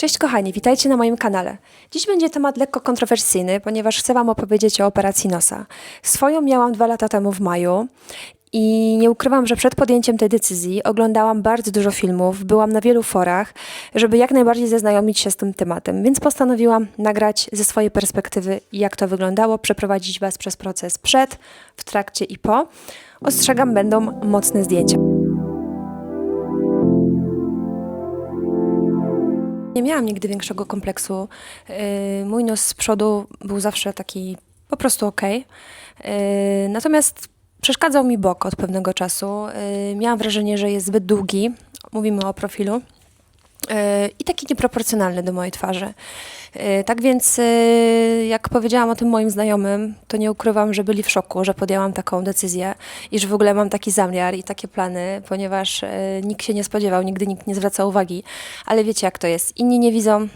Cześć kochani, witajcie na moim kanale. Dziś będzie temat lekko kontrowersyjny, ponieważ chcę Wam opowiedzieć o operacji nosa. Swoją miałam dwa lata temu w maju i nie ukrywam, że przed podjęciem tej decyzji oglądałam bardzo dużo filmów, byłam na wielu forach, żeby jak najbardziej zaznajomić się z tym tematem, więc postanowiłam nagrać ze swojej perspektywy, jak to wyglądało, przeprowadzić Was przez proces przed, w trakcie i po. Ostrzegam, będą mocne zdjęcia. Nie miałam nigdy większego kompleksu. Yy, Mój nos z przodu był zawsze taki po prostu ok. Natomiast przeszkadzał mi bok od pewnego czasu. Yy, Miałam wrażenie, że jest zbyt długi. Mówimy o profilu. Yy, I taki nieproporcjonalny do mojej twarzy. Yy, Tak więc, jak powiedziałam o tym moim znajomym, to nie ukrywam, że byli w szoku, że podjęłam taką decyzję i że w ogóle mam taki zamiar i takie plany, ponieważ nikt się nie spodziewał, nigdy nikt nie zwraca uwagi. Ale wiecie, jak to jest. Inni nie widzą,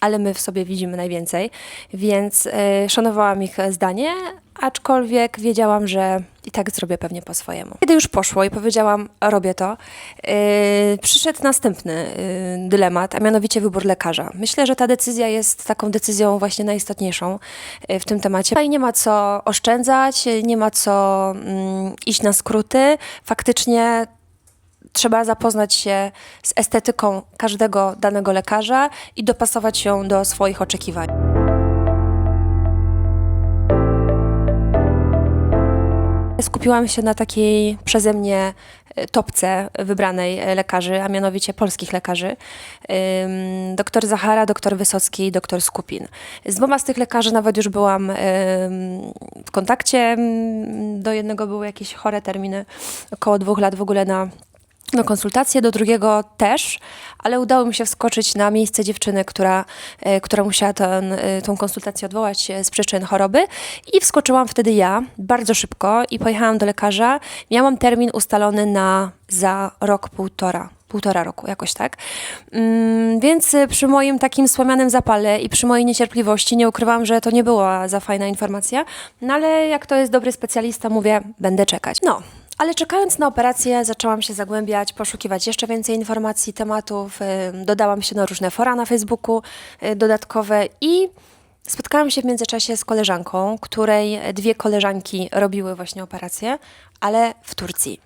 ale my w sobie widzimy najwięcej, więc yy, szanowałam ich zdanie, aczkolwiek wiedziałam, że i tak zrobię pewnie po swojemu. Kiedy już poszło i powiedziałam, robię to, yy, przyszedł następny yy, dylemat, a mianowicie wybór lekarza. Myślę, że ta decyzja jest taką decyzją właśnie najistotniejszą w tym temacie. Tutaj nie ma co oszczędzać, nie ma co mm, iść na skróty. Faktycznie trzeba zapoznać się z estetyką każdego danego lekarza i dopasować ją do swoich oczekiwań. Skupiłam się na takiej przeze mnie e, topce wybranej e, lekarzy, a mianowicie polskich lekarzy. Doktor Zachara, doktor Wysocki i doktor Skupin. Z dwoma z tych lekarzy nawet już byłam w kontakcie. Do jednego były jakieś chore terminy, około dwóch lat w ogóle na na konsultację, do drugiego też, ale udało mi się wskoczyć na miejsce dziewczyny, która, e, która musiała ten, e, tą konsultację odwołać e, z przyczyn choroby i wskoczyłam wtedy ja bardzo szybko i pojechałam do lekarza. Miałam termin ustalony na za rok, półtora. Półtora roku, jakoś tak. Mm, więc przy moim takim słomianym zapale i przy mojej niecierpliwości nie ukrywam, że to nie była za fajna informacja, no ale jak to jest dobry specjalista, mówię, będę czekać. No, ale czekając na operację, zaczęłam się zagłębiać, poszukiwać jeszcze więcej informacji, tematów. Dodałam się na różne fora na Facebooku y, dodatkowe i spotkałam się w międzyczasie z koleżanką, której dwie koleżanki robiły właśnie operację, ale w Turcji.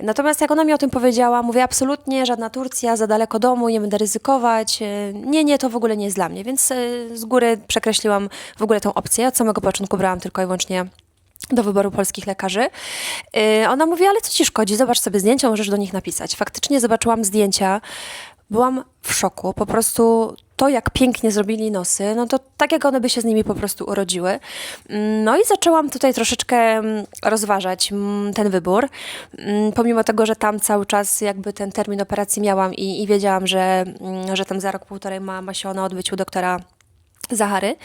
Natomiast jak ona mi o tym powiedziała, mówię absolutnie żadna Turcja, za daleko domu, nie będę ryzykować. y, Nie, nie, to w ogóle nie jest dla mnie. Więc y, z góry przekreśliłam w ogóle tą opcję. Od samego początku brałam tylko i wyłącznie do wyboru polskich lekarzy. Yy, Ona mówi, ale co ci szkodzi, zobacz sobie zdjęcia, możesz do nich napisać. Faktycznie zobaczyłam zdjęcia, byłam w szoku, po prostu to, jak pięknie zrobili nosy, no to tak jak one by się z nimi po prostu urodziły. Mm, No i zaczęłam tutaj troszeczkę mm, rozważać mm, ten wybór, pomimo tego, że tam cały czas jakby ten termin operacji miałam i, i wiedziałam, że, że tam za rok, półtorej ma, ma się ona odbyć u doktora Zachary,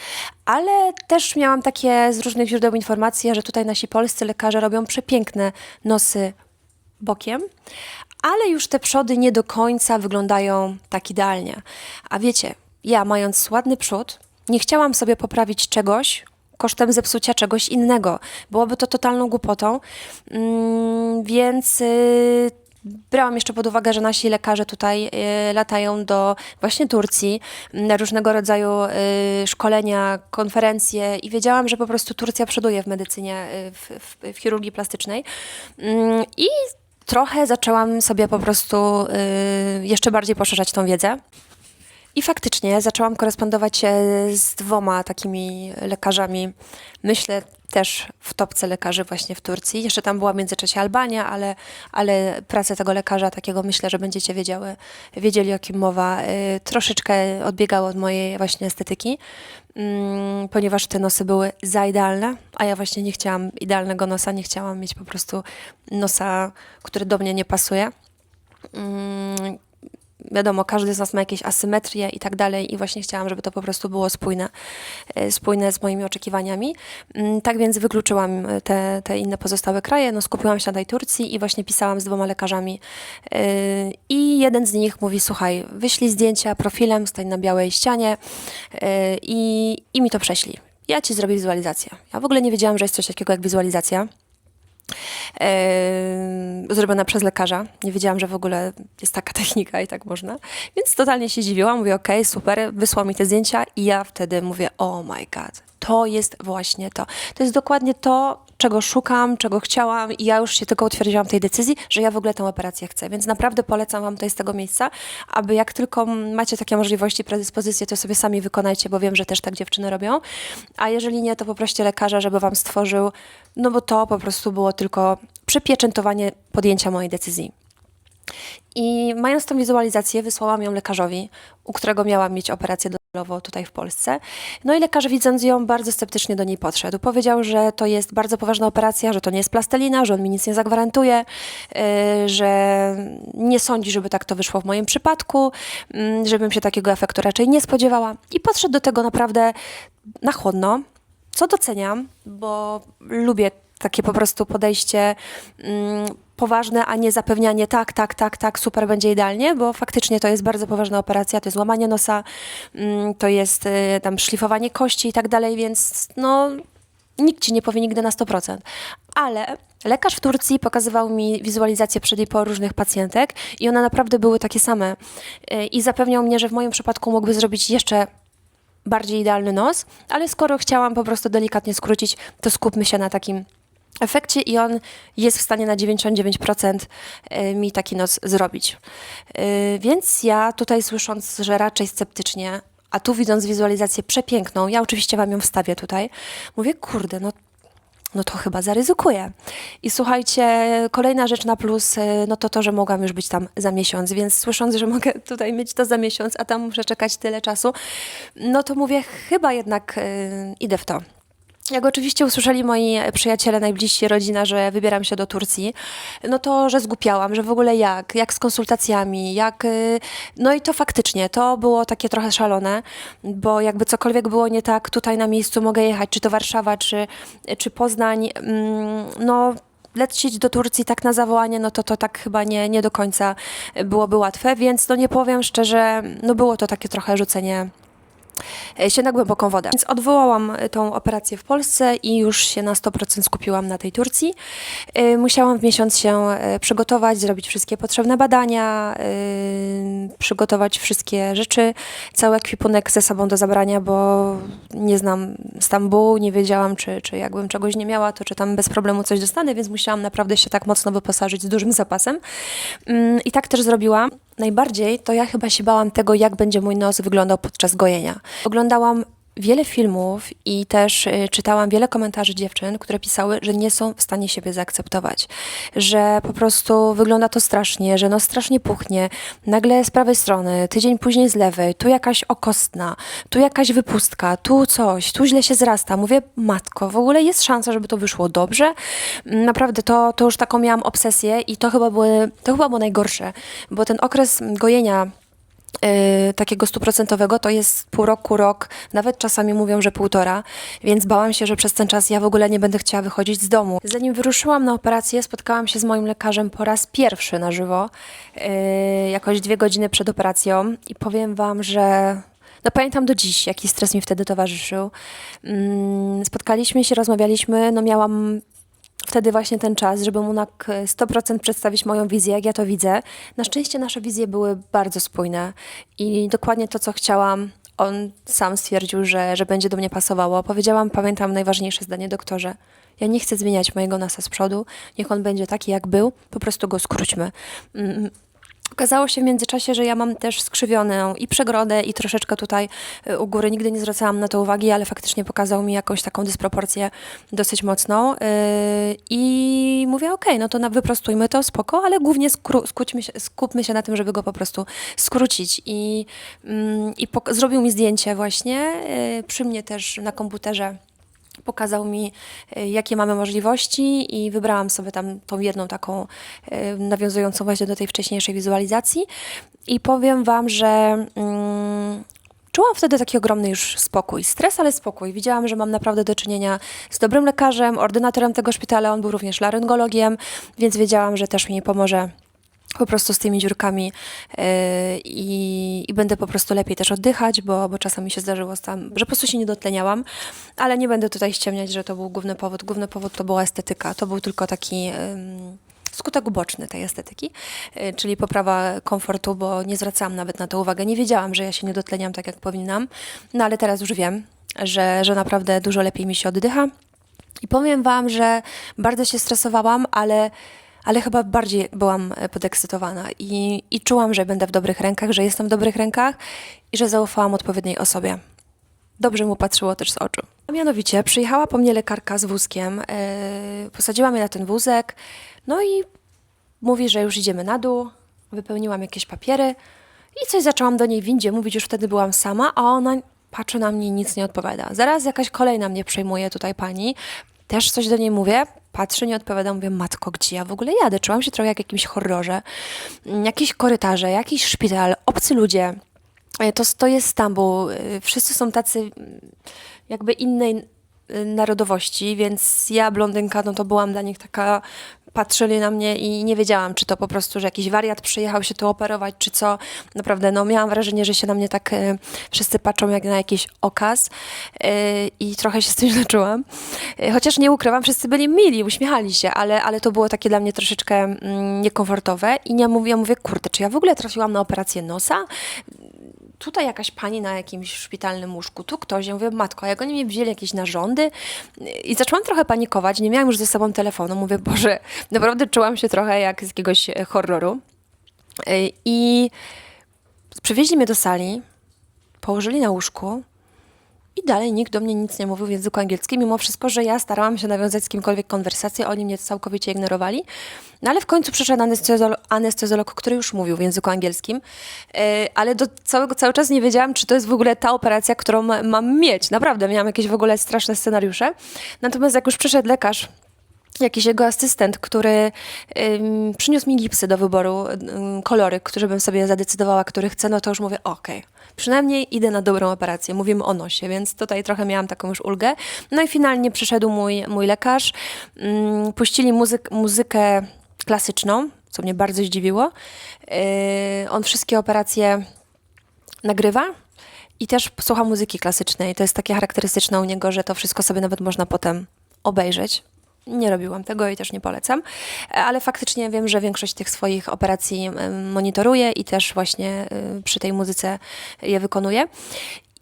ale też miałam takie z różnych źródeł informacje, że tutaj nasi polscy lekarze robią przepiękne nosy bokiem, ale już te przody nie do końca wyglądają tak idealnie. A wiecie, ja mając ładny przód, nie chciałam sobie poprawić czegoś kosztem zepsucia czegoś innego. Byłoby to totalną głupotą, mm, więc y, Brałam jeszcze pod uwagę, że nasi lekarze tutaj y, latają do właśnie Turcji na różnego rodzaju y, szkolenia, konferencje i wiedziałam, że po prostu Turcja przoduje w medycynie, y, w, w, w chirurgii plastycznej. Ym, I trochę zaczęłam sobie po prostu jeszcze bardziej poszerzać tą wiedzę. I faktycznie zaczęłam korespondować się z dwoma takimi lekarzami. Myślę też w topce lekarzy właśnie w Turcji. Jeszcze tam była w międzyczasie Albania, ale, ale pracę tego lekarza takiego myślę, że będziecie wiedziały, wiedzieli o kim mowa. Y, troszeczkę odbiegało od mojej właśnie estetyki, mm, ponieważ te nosy były za idealne, a ja właśnie nie chciałam idealnego nosa, nie chciałam mieć po prostu nosa, który do mnie nie pasuje. Wiadomo, każdy z nas ma jakieś asymetrie i tak dalej i właśnie chciałam, żeby to po prostu było spójne, e, spójne z moimi oczekiwaniami. Mm, Tak więc wykluczyłam e, te, te inne pozostałe kraje, no skupiłam się na tej Turcji i właśnie pisałam z dwoma lekarzami E, i jeden z nich mówi, słuchaj, wyślij zdjęcia profilem, stań na białej ścianie i, i mi to prześlij. Ja ci zrobię wizualizację. Ja w ogóle nie wiedziałam, że jest coś takiego jak wizualizacja. Zrobiona przez lekarza. Nie wiedziałam, że w ogóle jest taka technika i tak można. Więc totalnie się dziwiłam. Mówię, okej, super, wysłał mi te zdjęcia i ja wtedy mówię, oh my god, to jest właśnie to. To jest dokładnie to, czego szukam, czego chciałam i ja już się tylko utwierdziłam w tej decyzji, że ja w ogóle tę operację chcę. Więc naprawdę polecam Wam to z tego miejsca, aby jak tylko macie takie możliwości, predyspozycje, to sobie sami wykonajcie, bo wiem, że też tak dziewczyny robią. A jeżeli nie, to poproście lekarza, żeby Wam stworzył, no bo to po prostu było tylko przypieczętowanie podjęcia mojej decyzji. I mając tą wizualizację, wysłałam ją lekarzowi, u którego miałam mieć operację docelową tutaj w Polsce. No i lekarz, widząc ją, bardzo sceptycznie do niej podszedł. Powiedział, że to jest bardzo poważna operacja, że to nie jest plastelina, że on mi nic nie zagwarantuje, yy, że nie sądzi, żeby tak to wyszło w moim przypadku, yy, żebym się takiego efektu raczej nie spodziewała. I podszedł do tego naprawdę na chłodno, co doceniam, bo lubię takie po prostu podejście mm, poważne, a nie zapewnianie tak, tak, tak, tak, super, będzie idealnie, bo faktycznie to jest bardzo poważna operacja, to jest łamanie nosa, mm, to jest y, tam szlifowanie kości i tak dalej, więc no nikt ci nie powie nigdy na 100%. Ale lekarz w Turcji pokazywał mi wizualizację przed i po różnych pacjentek i one naprawdę były takie same. Y, I zapewniał mnie, że w moim przypadku mógłby zrobić jeszcze bardziej idealny nos, ale skoro chciałam po prostu delikatnie skrócić, to skupmy się na takim efekcie i on jest w stanie na 99% y, mi taki nos zrobić. Y, Więc ja tutaj słysząc, że raczej sceptycznie, a tu widząc wizualizację przepiękną, ja oczywiście wam ją wstawię tutaj, mówię, kurde, no no to chyba zaryzykuję. I słuchajcie, kolejna rzecz na plus, y, no to to, że mogłam już być tam za miesiąc, więc słysząc, że mogę tutaj mieć to za miesiąc, a tam muszę czekać tyle czasu, no to mówię, chyba jednak y, idę w to. Jak oczywiście usłyszeli moi przyjaciele, najbliżsi, rodzina, że wybieram się do Turcji, no to, że zgłupiałam, że w ogóle jak, jak z konsultacjami, jak... y, No i to faktycznie, to było takie trochę szalone, bo jakby cokolwiek było nie tak, tutaj na miejscu mogę jechać, czy to Warszawa, czy, czy Poznań, mm, no lecieć do Turcji tak na zawołanie, no to to tak chyba nie, nie do końca byłoby łatwe, więc no nie powiem szczerze, no było to takie trochę rzucenie się na głęboką wodę. Więc odwołałam e, tą operację w Polsce i już się na 100% skupiłam na tej Turcji. E, Musiałam w miesiąc się e, przygotować, zrobić wszystkie potrzebne badania, e, przygotować wszystkie rzeczy, cały ekwipunek ze sobą do zabrania, bo nie znam Stambułu, nie wiedziałam, czy, czy jakbym czegoś nie miała, to czy tam bez problemu coś dostanę, więc musiałam naprawdę się tak mocno wyposażyć z dużym zapasem. Mm, I tak też zrobiłam. Najbardziej to ja chyba się bałam tego, jak będzie mój nos wyglądał podczas gojenia. Oglądałam wiele filmów i też y, czytałam wiele komentarzy dziewczyn, które pisały, że nie są w stanie siebie zaakceptować, że po prostu wygląda to strasznie, że nos strasznie puchnie, nagle z prawej strony, tydzień później z lewej, tu jakaś okostna, tu jakaś wypustka, tu coś, tu źle się zrasta. Mówię, matko, w ogóle jest szansa, żeby to wyszło dobrze. Mm, Naprawdę to, to już taką miałam obsesję i to chyba, były, to chyba było najgorsze, bo ten okres gojenia y, takiego stuprocentowego to jest pół roku, rok, nawet czasami mówią, że półtora, więc bałam się, że przez ten czas ja w ogóle nie będę chciała wychodzić z domu. Zanim wyruszyłam na operację, spotkałam się z moim lekarzem po raz pierwszy na żywo, y, jakoś dwie godziny przed operacją i powiem wam, że no pamiętam do dziś, jaki stres mi wtedy towarzyszył. Mm, Spotkaliśmy się, rozmawialiśmy, no miałam wtedy właśnie ten czas, żeby mu na k- 100% przedstawić moją wizję, jak ja to widzę. Na szczęście nasze wizje były bardzo spójne i dokładnie to, co chciałam, on sam stwierdził, że, że będzie do mnie pasowało. Powiedziałam, pamiętam najważniejsze zdanie doktorze. Ja nie chcę zmieniać mojego nosa z przodu. Niech on będzie taki, jak był. Po prostu go skróćmy. Okazało się w międzyczasie, że ja mam też skrzywioną i przegrodę, i troszeczkę tutaj y, u góry. Nigdy nie zwracałam na to uwagi, ale faktycznie pokazał mi jakąś taką dysproporcję dosyć mocną. Yy, I mówię, okej, no to wyprostujmy to, spoko, ale głównie się, skupmy się na tym, żeby go po prostu skrócić. I, mm, i zrobił mi zdjęcie właśnie yy, przy mnie też na komputerze pokazał mi, y, jakie mamy możliwości i wybrałam sobie tam tą jedną taką y, nawiązującą właśnie do tej wcześniejszej wizualizacji i powiem Wam, że mm, czułam wtedy taki ogromny już spokój, stres, ale spokój. Widziałam, że mam naprawdę do czynienia z dobrym lekarzem, ordynatorem tego szpitala, on był również laryngologiem, więc wiedziałam, że też mi pomoże po prostu z tymi dziurkami yy, i, będę po prostu lepiej też oddychać, bo, bo czasami się zdarzyło tam, że po prostu się nie dotleniałam, ale nie będę tutaj ściemniać, że to był główny powód. Główny powód to była estetyka, to był tylko taki... ym, Skutek uboczny tej estetyki, yy, czyli poprawa komfortu, bo nie zwracałam nawet na to uwagę. Nie wiedziałam, że ja się nie dotleniam tak, jak powinnam, no ale teraz już wiem, że, że naprawdę dużo lepiej mi się oddycha. I powiem Wam, że bardzo się stresowałam, ale, ale chyba bardziej byłam e, podekscytowana i, i czułam, że będę w dobrych rękach, że jestem w dobrych rękach i że zaufałam odpowiedniej osobie. Dobrze mu patrzyło też z oczu. A mianowicie przyjechała po mnie lekarka z wózkiem, yy, posadziła mnie na ten wózek, no i mówi, że już idziemy na dół, wypełniłam jakieś papiery i coś zaczęłam do niej w windzie mówić, już wtedy byłam sama, a ona patrzy na mnie i nic nie odpowiada. Zaraz jakaś kolejna mnie przejmuje tutaj pani, też coś do niej mówię, patrzy, nie odpowiada, mówię, matko, gdzie ja w ogóle jadę? Czułam się trochę jak w jakimś horrorze. Mm, Jakieś korytarze, jakiś szpital, obcy ludzie. E, To, to jest Stambuł. Y, Wszyscy są tacy mm, jakby innej y, narodowości, więc ja, blondynka, no to byłam dla nich taka, patrzyli na mnie i nie wiedziałam, czy to po prostu, że jakiś wariat przyjechał się tu operować, czy co. Naprawdę, no miałam wrażenie, że się na mnie tak y, wszyscy patrzą jak na jakiś okaz y, i trochę się z tym źle czułam. Y, Chociaż nie ukrywam, wszyscy byli mili, uśmiechali się, ale, ale to było takie dla mnie troszeczkę mm, niekomfortowe i nie mówię, ja mówię, kurde, czy ja w ogóle trafiłam na operację nosa? Tutaj jakaś pani na jakimś szpitalnym łóżku, tu ktoś. Ja mówię, matko, jak oni mi wzięli jakieś narządy i zaczęłam trochę panikować, nie miałam już ze sobą telefonu. Mówię, Boże, naprawdę czułam się trochę jak z jakiegoś e, horroru. E, I przywieźli mnie do sali, położyli na łóżku i dalej nikt do mnie nic nie mówił w języku angielskim, mimo wszystko, że ja starałam się nawiązać z kimkolwiek konwersację, oni mnie całkowicie ignorowali. No ale w końcu przyszedł anestezjolog, anestezjolog który już mówił w języku angielskim, e, ale do całego, cały czas nie wiedziałam, czy to jest w ogóle ta operacja, którą ma- mam mieć. Naprawdę, miałam jakieś w ogóle straszne scenariusze. Natomiast jak już przyszedł lekarz, jakiś jego asystent, który przyniósł mi gipsy do wyboru, ym, kolory, które bym sobie zadecydowała, który chcę, no to już mówię, okej, przynajmniej idę na dobrą operację. Mówimy o nosie, więc tutaj trochę miałam taką już ulgę. No i finalnie przyszedł mój, mój lekarz, puścili muzyk, muzykę klasyczną, co mnie bardzo zdziwiło. Yy, on wszystkie operacje nagrywa i też słucha muzyki klasycznej. To jest takie charakterystyczne u niego, że to wszystko sobie nawet można potem obejrzeć. Nie robiłam tego i też nie polecam, ale faktycznie wiem, że większość tych swoich operacji monitoruję i też właśnie y, przy tej muzyce je wykonuję.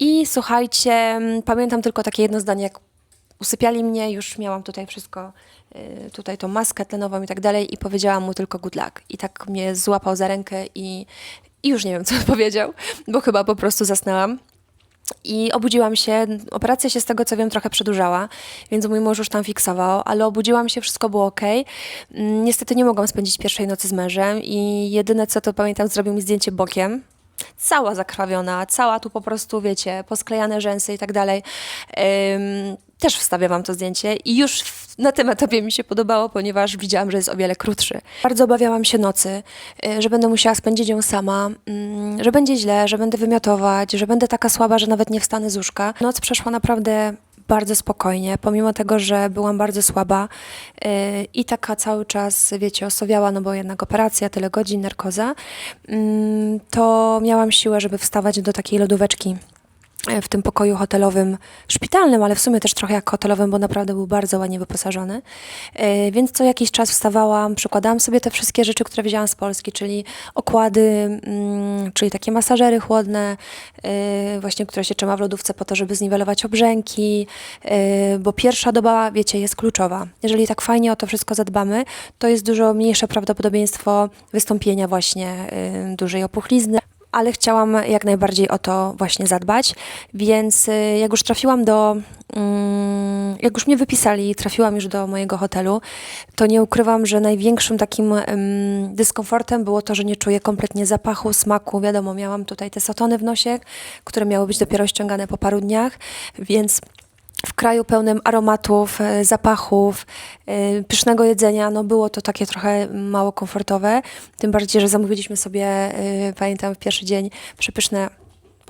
I słuchajcie, pamiętam tylko takie jedno zdanie, jak usypiali mnie, już miałam tutaj wszystko, y, tutaj tą maskę tlenową i tak dalej i powiedziałam mu tylko good luck. I tak mnie złapał za rękę i, i już nie wiem, co powiedział, bo chyba po prostu zasnęłam. I obudziłam się, operacja się z tego co wiem trochę przedłużała, więc mój mąż już tam fiksował, ale obudziłam się, wszystko było ok. Mm, Niestety nie mogłam spędzić pierwszej nocy z mężem i jedyne co to pamiętam, zrobił mi zdjęcie bokiem. Cała zakrwawiona, cała tu po prostu, wiecie, posklejane rzęsy i tak dalej. Też wstawię wam to zdjęcie i już na tym etapie mi się podobało, ponieważ widziałam, że jest o wiele krótszy. Bardzo obawiałam się nocy, y, że będę musiała spędzić ją sama, mm, że będzie źle, że będę wymiotować, że będę taka słaba, że nawet nie wstanę z łóżka. Noc przeszła naprawdę bardzo spokojnie, pomimo tego, że byłam bardzo słaba yy, i taka cały czas, wiecie, osowiała, no bo jednak operacja, tyle godzin, narkoza, mm, to miałam siłę, żeby wstawać do takiej lodóweczki w tym pokoju hotelowym, szpitalnym, ale w sumie też trochę jak hotelowym, bo naprawdę był bardzo ładnie wyposażony. E, Więc co jakiś czas wstawałam, przykładałam sobie te wszystkie rzeczy, które wzięłam z Polski, czyli okłady, mm, czyli takie masażery chłodne, e, właśnie, które się trzyma w lodówce po to, żeby zniwelować obrzęki, e, bo pierwsza doba, wiecie, jest kluczowa. Jeżeli tak fajnie o to wszystko zadbamy, to jest dużo mniejsze prawdopodobieństwo wystąpienia właśnie e, dużej opuchlizny ale chciałam jak najbardziej o to właśnie zadbać, więc y, jak już trafiłam do, mm, jak już mnie wypisali trafiłam już do mojego hotelu, to nie ukrywam, że największym takim em, dyskomfortem było to, że nie czuję kompletnie zapachu, smaku. Wiadomo, miałam tutaj te satony w nosie, które miały być dopiero ściągane po paru dniach, więc w kraju pełnym aromatów, e, zapachów, e, pysznego jedzenia, no było to takie trochę mało komfortowe. Tym bardziej, że zamówiliśmy sobie, e, pamiętam w pierwszy dzień, przepyszne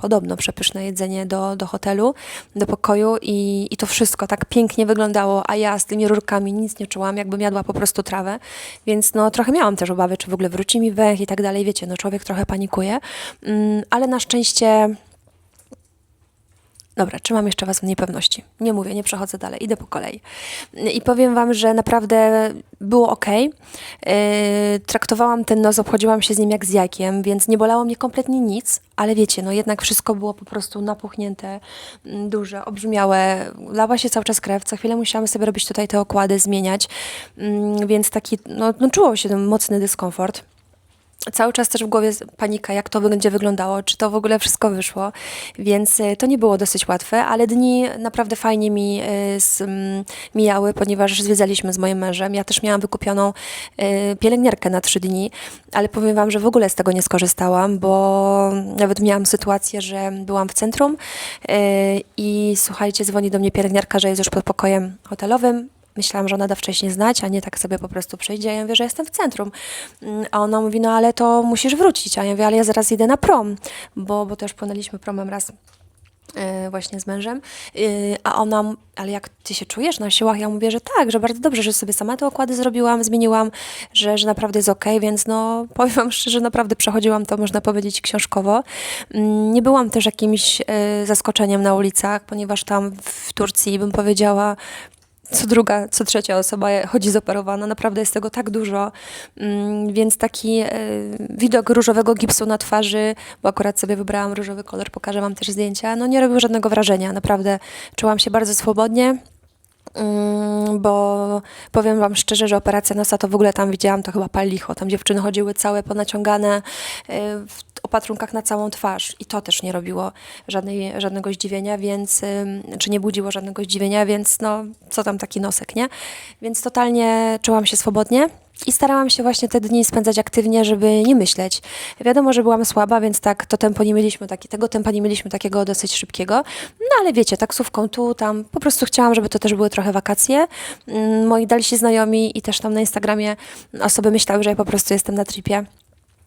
podobno przepyszne jedzenie do, do hotelu, do pokoju i, i to wszystko tak pięknie wyglądało, a ja z tymi rurkami nic nie czułam, jakbym jadła po prostu trawę, więc no trochę miałam też obawy, czy w ogóle wróci mi węch i tak dalej, wiecie, no człowiek trochę panikuje, mm, ale na szczęście Dobra, trzymam jeszcze Was w niepewności. Nie mówię, nie przechodzę dalej, idę po kolei. I powiem Wam, że naprawdę było ok. traktowałam ten nos, obchodziłam się z nim jak z jajkiem, więc nie bolało mnie kompletnie nic, ale wiecie, no jednak wszystko było po prostu napuchnięte, mm, duże, obrzmiałe. Lała się cały czas krew, co chwilę musiałam sobie robić tutaj te okłady, zmieniać, Mm, więc taki, no, no czuło się ten mocny dyskomfort cały czas też w głowie panika, jak to będzie wyglądało, czy to w ogóle wszystko wyszło, więc y, to nie było dosyć łatwe, ale dni naprawdę fajnie mi y, z, mm, mijały, ponieważ zwiedzaliśmy z moim mężem. Ja też miałam wykupioną y, pielęgniarkę na trzy dni, ale powiem Wam, że w ogóle z tego nie skorzystałam, bo nawet miałam sytuację, że byłam w centrum i słuchajcie, dzwoni do mnie pielęgniarka, że jest już pod pokojem hotelowym, Myślałam, że ona da wcześniej znać, a nie tak sobie po prostu przyjdzie. A ja mówię, że jestem w centrum. Mm, A ona mówi, no ale to musisz wrócić. A ja mówię, ale ja zaraz idę na prom, bo, bo też płynęliśmy promem raz e, właśnie z mężem. Yy, A ona, ale jak ty się czujesz na siłach? Ja mówię, że tak, że bardzo dobrze, że sobie sama te okłady zrobiłam, zmieniłam, że, że naprawdę jest okej, więc no powiem wam szczerze, naprawdę przechodziłam to, można powiedzieć, książkowo. Mm, Nie byłam też jakimś e, zaskoczeniem na ulicach, ponieważ tam w Turcji, bym powiedziała, co druga, co trzecia osoba chodzi zoperowana. Naprawdę jest tego tak dużo, Mm, więc taki e, widok różowego gipsu na twarzy, bo akurat sobie wybrałam różowy kolor, pokażę wam też zdjęcia, no nie robił żadnego wrażenia. Naprawdę czułam się bardzo swobodnie. Mm, bo powiem Wam szczerze, że operacja nosa to w ogóle tam widziałam to chyba pal licho. Tam dziewczyny chodziły całe ponaciągane y, w opatrunkach na całą twarz i to też nie robiło żadnej, żadnego zdziwienia, więc czy nie budziło żadnego zdziwienia, więc no co tam taki nosek, nie? Więc totalnie czułam się swobodnie. I starałam się właśnie te dni spędzać aktywnie, żeby nie myśleć. Wiadomo, że byłam słaba, więc tak to tempo nie mieliśmy, taki, tego tempa nie mieliśmy takiego dosyć szybkiego. No ale wiecie, taksówką tu, tam, po prostu chciałam, żeby to też były trochę wakacje. Mm, Moi dalsi znajomi i też tam na Instagramie osoby myślały, że ja po prostu jestem na tripie.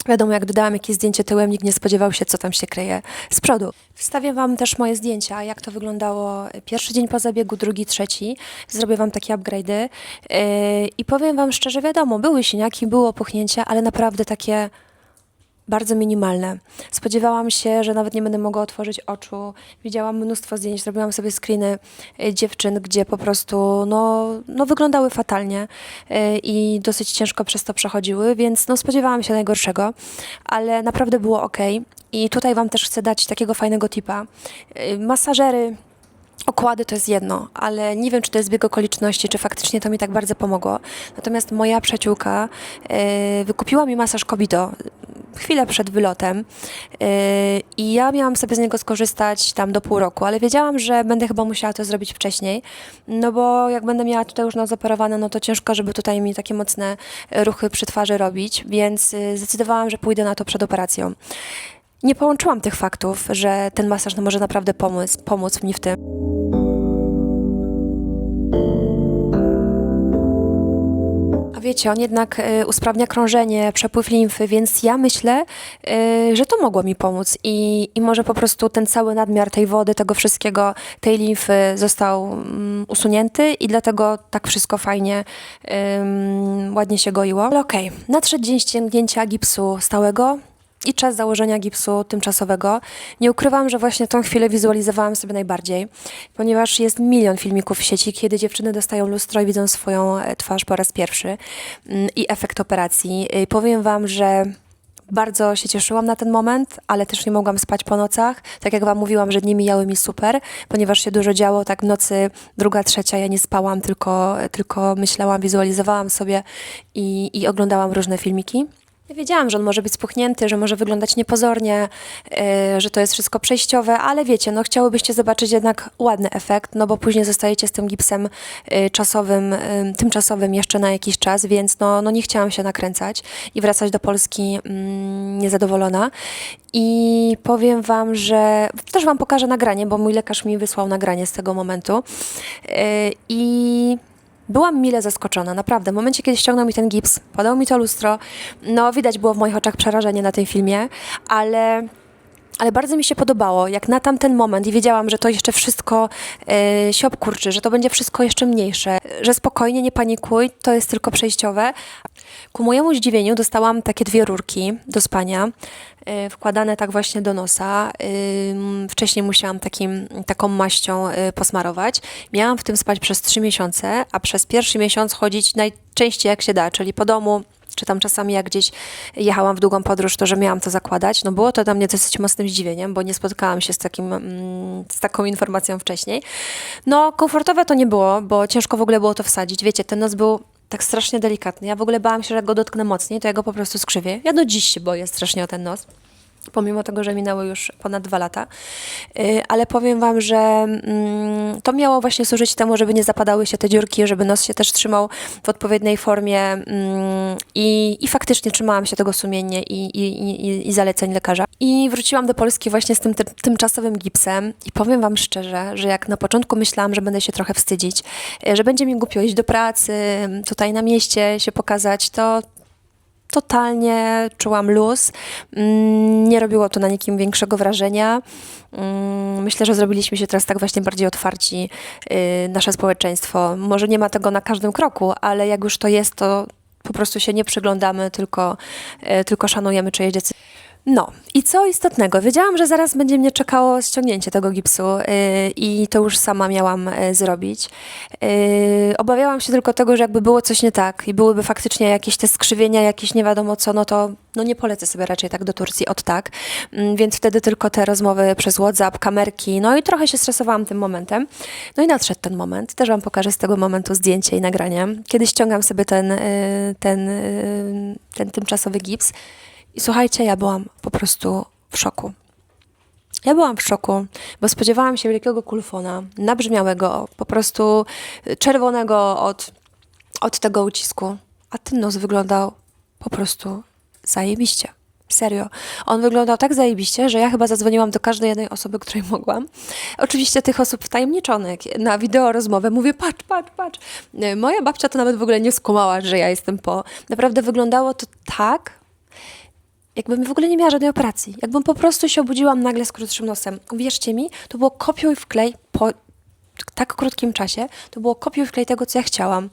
Wiadomo, jak dodałam jakieś zdjęcie tyłem, nikt nie spodziewał się, co tam się kryje z przodu. Wstawię Wam też moje zdjęcia, jak to wyglądało pierwszy dzień po zabiegu, drugi, trzeci. Zrobię Wam takie upgrade'y yy, i powiem Wam szczerze, wiadomo, były siniaki, było opuchnięcie, ale naprawdę takie bardzo minimalne. Spodziewałam się, że nawet nie będę mogła otworzyć oczu. Widziałam mnóstwo zdjęć, zrobiłam sobie screeny y, dziewczyn, gdzie po prostu no, no wyglądały fatalnie y, i dosyć ciężko przez to przechodziły, więc no spodziewałam się najgorszego, ale naprawdę było ok. I tutaj Wam też chcę dać takiego fajnego tipa. Y, Masażery, Okłady to jest jedno, ale nie wiem, czy to jest zbieg okoliczności, czy faktycznie to mi tak bardzo pomogło. Natomiast moja przyjaciółka e, wykupiła mi masaż Kobido chwilę przed wylotem e, i ja miałam sobie z niego skorzystać tam do pół roku, ale wiedziałam, że będę chyba musiała to zrobić wcześniej, no bo jak będę miała tutaj już nos operowane, no to ciężko, żeby tutaj mi takie mocne ruchy przy twarzy robić, więc e, zdecydowałam, że pójdę na to przed operacją. Nie połączyłam tych faktów, że ten masaż może naprawdę pomóc, pomóc mi w tym. Wiecie, on jednak y, usprawnia krążenie, przepływ limfy, więc ja myślę, y, że to mogło mi pomóc i, i może po prostu ten cały nadmiar tej wody, tego wszystkiego, tej limfy został mm, usunięty i dlatego tak wszystko fajnie, ładnie się goiło. Ale okej, nadszedł dzień ściągnięcia gipsu stałego i czas założenia gipsu tymczasowego. Nie ukrywam, że właśnie tą chwilę wizualizowałam sobie najbardziej, ponieważ jest milion filmików w sieci, kiedy dziewczyny dostają lustro i widzą swoją e, twarz po raz pierwszy mm, i efekt operacji. Powiem Wam, że bardzo się cieszyłam na ten moment, ale też nie mogłam spać po nocach. Tak jak Wam mówiłam, że dni mijały mi super, ponieważ się dużo działo, tak w nocy druga, trzecia ja nie spałam, tylko, tylko myślałam, wizualizowałam sobie i, i oglądałam różne filmiki. Ja wiedziałam, że on może być spuchnięty, że może wyglądać niepozornie, yy, że to jest wszystko przejściowe, ale wiecie, no chciałybyście zobaczyć jednak ładny efekt, no bo później zostajecie z tym gipsem yy, czasowym, yy, tymczasowym jeszcze na jakiś czas, więc no, no nie chciałam się nakręcać i wracać do Polski mm, niezadowolona. I powiem Wam, że też Wam pokażę nagranie, bo mój lekarz mi wysłał nagranie z tego momentu. Yy, I Byłam mile zaskoczona, naprawdę. W momencie, kiedy ściągnął mi ten gips, podał mi to lustro, no widać było w moich oczach przerażenie na tym filmie, ale ale bardzo mi się podobało, jak na tamten moment i wiedziałam, że to jeszcze wszystko e, się obkurczy, że to będzie wszystko jeszcze mniejsze, że spokojnie, nie panikuj, to jest tylko przejściowe. Ku mojemu zdziwieniu dostałam takie dwie rurki do spania, e, wkładane tak właśnie do nosa. Ym, Wcześniej musiałam takim, taką maścią e, posmarować. Miałam w tym spać przez trzy miesiące, a przez pierwszy miesiąc chodzić najczęściej jak się da, czyli po domu, czy tam czasami jak gdzieś jechałam w długą podróż, to że miałam to zakładać. No było to dla mnie dosyć mocnym zdziwieniem, bo nie spotkałam się z, takim, mm, z taką informacją wcześniej. No komfortowe to nie było, bo ciężko w ogóle było to wsadzić. Wiecie, ten nos był tak strasznie delikatny. Ja w ogóle bałam się, że jak go dotknę mocniej, to ja go po prostu skrzywię. Ja do dziś się boję strasznie o ten nos pomimo tego, że minęły już ponad dwa lata. Yy, Ale powiem Wam, że mm, to miało właśnie służyć temu, żeby nie zapadały się te dziurki, żeby nos się też trzymał w odpowiedniej formie mm, i, i faktycznie trzymałam się tego sumiennie i, i, i, zaleceń lekarza. I wróciłam do Polski właśnie z tym ty, tymczasowym gipsem i powiem Wam szczerze, że jak na początku myślałam, że będę się trochę wstydzić, yy, że będzie mi głupio iść do pracy, tutaj na mieście się pokazać, to totalnie czułam luz. Mm, Nie robiło to na nikim większego wrażenia. Mm, Myślę, że zrobiliśmy się teraz tak właśnie bardziej otwarci, yy, nasze społeczeństwo. Może nie ma tego na każdym kroku, ale jak już to jest, to po prostu się nie przyglądamy, tylko, yy, tylko szanujemy czyjeś decyzje. No i co istotnego, wiedziałam, że zaraz będzie mnie czekało ściągnięcie tego gipsu yy, i to już sama miałam yy, zrobić. Yy, obawiałam się tylko tego, że jakby było coś nie tak i byłyby faktycznie jakieś te skrzywienia, jakieś nie wiadomo co, no to no nie polecę sobie raczej tak do Turcji od tak. Mm, Więc wtedy tylko te rozmowy przez WhatsApp, kamerki, no i trochę się stresowałam tym momentem. No i nadszedł ten moment. Też Wam pokażę z tego momentu zdjęcie i nagranie. Kiedy ściągam sobie ten, yy, ten, yy, ten tymczasowy gips. I słuchajcie, ja byłam po prostu w szoku. Ja byłam w szoku, bo spodziewałam się wielkiego kulfona, nabrzmiałego, po prostu y, czerwonego od, od tego ucisku. A ten nos wyglądał po prostu zajebiście. Serio. On wyglądał tak zajebiście, że ja chyba zadzwoniłam do każdej jednej osoby, której mogłam. Oczywiście tych osób wtajemniczonych. Na wideo rozmowę mówię, patrz, patrz, patrz. Y, Moja babcia to nawet w ogóle nie skumała, że ja jestem po. Naprawdę wyglądało to tak, jakbym w ogóle nie miała żadnej operacji. Jakbym po prostu się obudziłam nagle z krótszym nosem. Uwierzcie mi, to było kopiuj wklej po tak krótkim czasie. To było kopiuj wklej tego, co ja chciałam.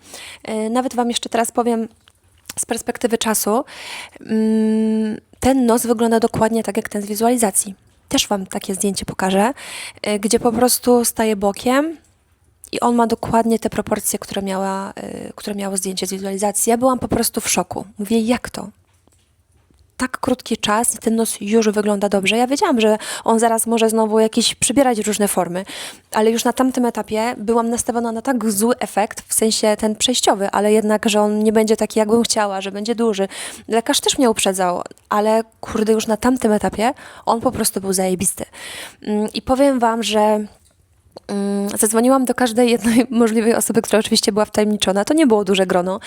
Yy, Nawet wam jeszcze teraz powiem z perspektywy czasu. mm, Ten nos wygląda dokładnie tak jak ten z wizualizacji. Też wam takie zdjęcie pokażę, yy, gdzie po prostu staje bokiem i on ma dokładnie te proporcje, które, miała, yy, które miało zdjęcie z wizualizacji. Ja byłam po prostu w szoku. Mówię, jak to? Tak krótki czas i ten nos już wygląda dobrze. Ja wiedziałam, że on zaraz może znowu jakieś przybierać różne formy, ale już na tamtym etapie byłam nastawiona na tak zły efekt, w sensie ten przejściowy, ale jednak, że on nie będzie taki, jakbym chciała, że będzie duży. Lekarz też mnie uprzedzał, ale kurde, już na tamtym etapie on po prostu był zajebisty. Mm, I powiem wam, że Zadzwoniłam do każdej jednej możliwej osoby, która oczywiście była wtajemniczona. To nie było duże grono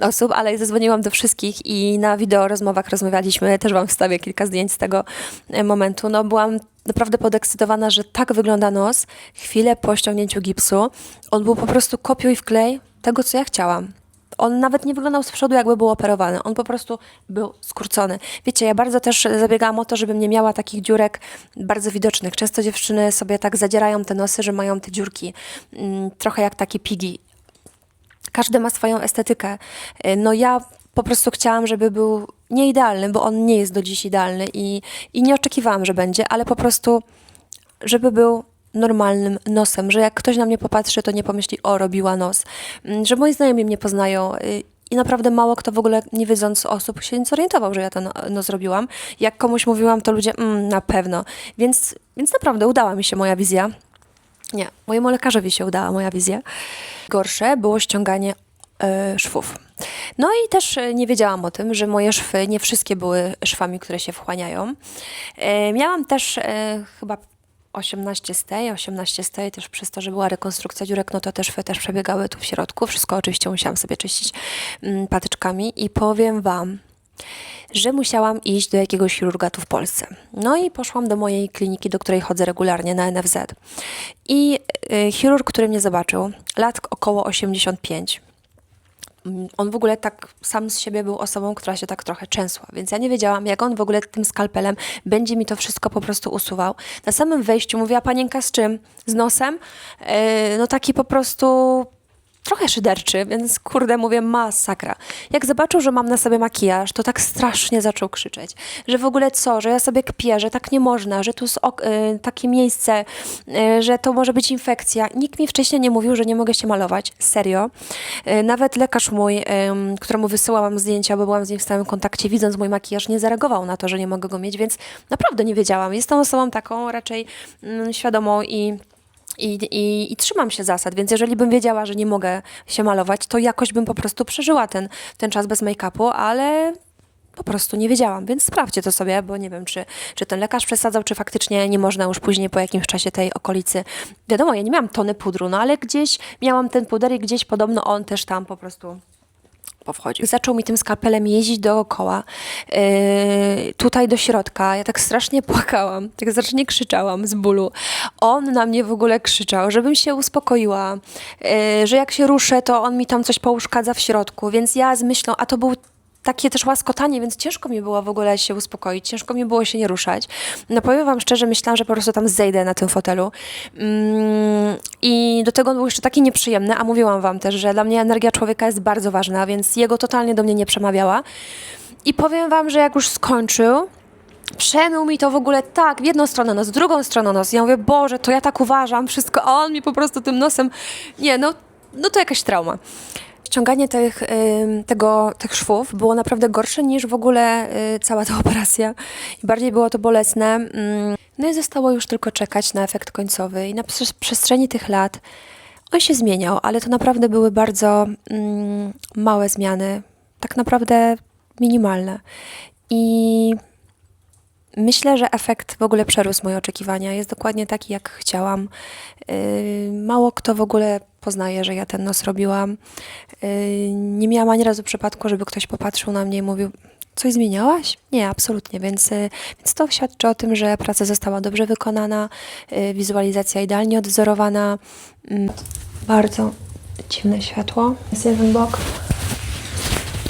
osób, ale zadzwoniłam do wszystkich i na wideo rozmowach rozmawialiśmy. Też Wam wstawię kilka zdjęć z tego e, momentu. No, byłam naprawdę podekscytowana, że tak wygląda nos chwilę po ściągnięciu gipsu. On był po prostu kopiuj w klej tego, co ja chciałam. On nawet nie wyglądał z przodu, jakby był operowany. On po prostu był skurczony. Wiecie, ja bardzo też zabiegałam o to, żebym nie miała takich dziurek bardzo widocznych. Często dziewczyny sobie tak zadzierają te nosy, że mają te dziurki. mm, Trochę jak takie pigi. Każdy ma swoją estetykę. Y, No ja po prostu chciałam, żeby był nie idealny, bo on nie jest do dziś idealny i, i nie oczekiwałam, że będzie, ale po prostu, żeby był normalnym nosem, że jak ktoś na mnie popatrzy, to nie pomyśli, o, robiła nos. Mm, Że moi znajomi mnie poznają y, i naprawdę mało kto w ogóle, nie wiedząc osób, się zorientował, że ja ten nos zrobiłam. Jak komuś mówiłam, to ludzie, mm, na pewno. Więc, więc naprawdę udała mi się moja wizja. Nie, mojemu lekarzowi się udała moja wizja. Gorsze było ściąganie e, szwów. No i też e, nie wiedziałam o tym, że moje szwy nie wszystkie były szwami, które się wchłaniają. E, miałam też e, chyba 18 stej, 18 stej też przez to, że była rekonstrukcja dziurek, no to te szwy też przebiegały tu w środku. Wszystko oczywiście musiałam sobie czyścić mm, patyczkami i powiem Wam, że musiałam iść do jakiegoś chirurga tu w Polsce. No i poszłam do mojej kliniki, do której chodzę regularnie na NFZ. I y, chirurg, który mnie zobaczył, lat około 85, mm, on w ogóle tak sam z siebie był osobą, która się tak trochę trzęsła, więc ja nie wiedziałam, jak on w ogóle tym skalpelem będzie mi to wszystko po prostu usuwał. Na samym wejściu mówiła panienka z czym? Z nosem? Yy, no taki po prostu trochę szyderczy, więc kurde, mówię, masakra. Jak zobaczył, że mam na sobie makijaż, to tak strasznie zaczął krzyczeć, że w ogóle co, że ja sobie kpię, że tak nie można, że tu jest y, takie miejsce, y, że to może być infekcja. Nikt mi wcześniej nie mówił, że nie mogę się malować, serio. Y, Nawet lekarz mój, ym, któremu wysyłałam zdjęcia, bo byłam z nim w stałym kontakcie, widząc mój makijaż, nie zareagował na to, że nie mogę go mieć, więc naprawdę nie wiedziałam. Jestem osobą taką raczej mm, świadomą i i, i, I trzymam się zasad, więc jeżeli bym wiedziała, że nie mogę się malować, to jakoś bym po prostu przeżyła ten, ten czas bez make-upu, ale po prostu nie wiedziałam, więc sprawdźcie to sobie, bo nie wiem, czy, czy ten lekarz przesadzał, czy faktycznie nie można już później po jakimś czasie tej okolicy. Wiadomo, ja nie miałam tony pudru, no ale gdzieś miałam ten puder i gdzieś podobno on też tam po prostu Zaczął mi tym skalpelem jeździć dookoła, yy, tutaj do środka. Ja tak strasznie płakałam, tak strasznie krzyczałam z bólu. On na mnie w ogóle krzyczał, żebym się uspokoiła, yy, że jak się ruszę, to on mi tam coś pouszkadza w środku, więc ja z myślą, a to był takie też łaskotanie, więc ciężko mi było w ogóle się uspokoić, ciężko mi było się nie ruszać. No powiem wam szczerze, myślałam, że po prostu tam zejdę na tym fotelu. Mm, I do tego on był jeszcze taki nieprzyjemny, a mówiłam wam też, że dla mnie energia człowieka jest bardzo ważna, więc jego totalnie do mnie nie przemawiała. I powiem wam, że jak już skończył, przemył mi to w ogóle tak, w jedną stronę nos, w drugą stronę nos. Ja mówię, Boże, to ja tak uważam, wszystko, a on mi po prostu tym nosem, nie, no, no to jakaś trauma. Ściąganie tych, tego, tych szwów było naprawdę gorsze niż w ogóle y, cała ta operacja. I bardziej było to bolesne. Mm. No i zostało już tylko czekać na efekt końcowy. I na przes- przestrzeni tych lat on się zmieniał, ale to naprawdę były bardzo mm, małe zmiany. Tak naprawdę minimalne. I Myślę, że efekt w ogóle przerósł moje oczekiwania. Jest dokładnie taki, jak chciałam. Yy, Mało kto w ogóle poznaje, że ja ten nos robiłam. Yy, Nie miałam ani razu przypadku, żeby ktoś popatrzył na mnie i mówił, coś zmieniałaś? Nie, absolutnie. Więc, yy, więc to świadczy o tym, że praca została dobrze wykonana, wizualizacja idealnie odwzorowana. Mm, Bardzo ciemne światło. Jest jeden bok.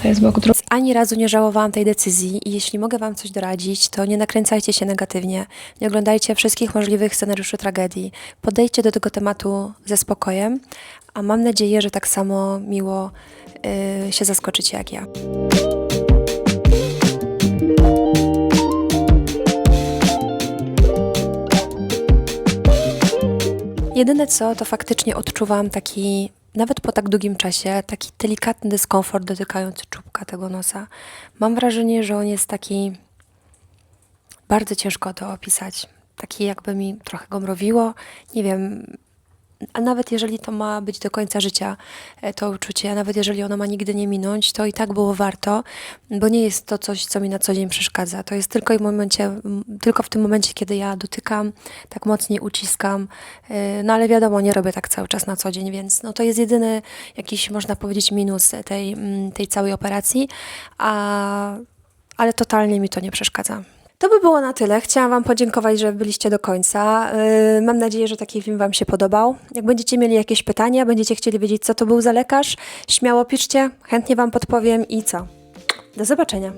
To jest bok drugi. Ani razu nie żałowałam tej decyzji i jeśli mogę Wam coś doradzić, to nie nakręcajcie się negatywnie. Nie oglądajcie wszystkich możliwych scenariuszy tragedii. Podejdźcie do tego tematu ze spokojem, a mam nadzieję, że tak samo miło y, się zaskoczycie jak ja. Jedyne co, to faktycznie odczuwam taki, nawet po tak długim czasie, taki delikatny dyskomfort dotykający czubka tego nosa. Mam wrażenie, że on jest taki, bardzo ciężko to opisać. Taki jakby mi trochę go mrowiło. Nie wiem, a nawet jeżeli to ma być do końca życia, e, to uczucie, a nawet jeżeli ono ma nigdy nie minąć, to i tak było warto, bo nie jest to coś, co mi na co dzień przeszkadza. To jest tylko, i momencie, tylko w tym momencie, kiedy ja dotykam, tak mocniej uciskam, e, no ale wiadomo, nie robię tak cały czas na co dzień, więc no to jest jedyny jakiś, można powiedzieć, minus tej, tej całej operacji, a, ale totalnie mi to nie przeszkadza. To by było na tyle. Chciałam Wam podziękować, że byliście do końca. Yy, Mam nadzieję, że taki film Wam się podobał. Jak będziecie mieli jakieś pytania, będziecie chcieli wiedzieć, co to był za lekarz, śmiało piszcie, chętnie Wam podpowiem i co. Do zobaczenia.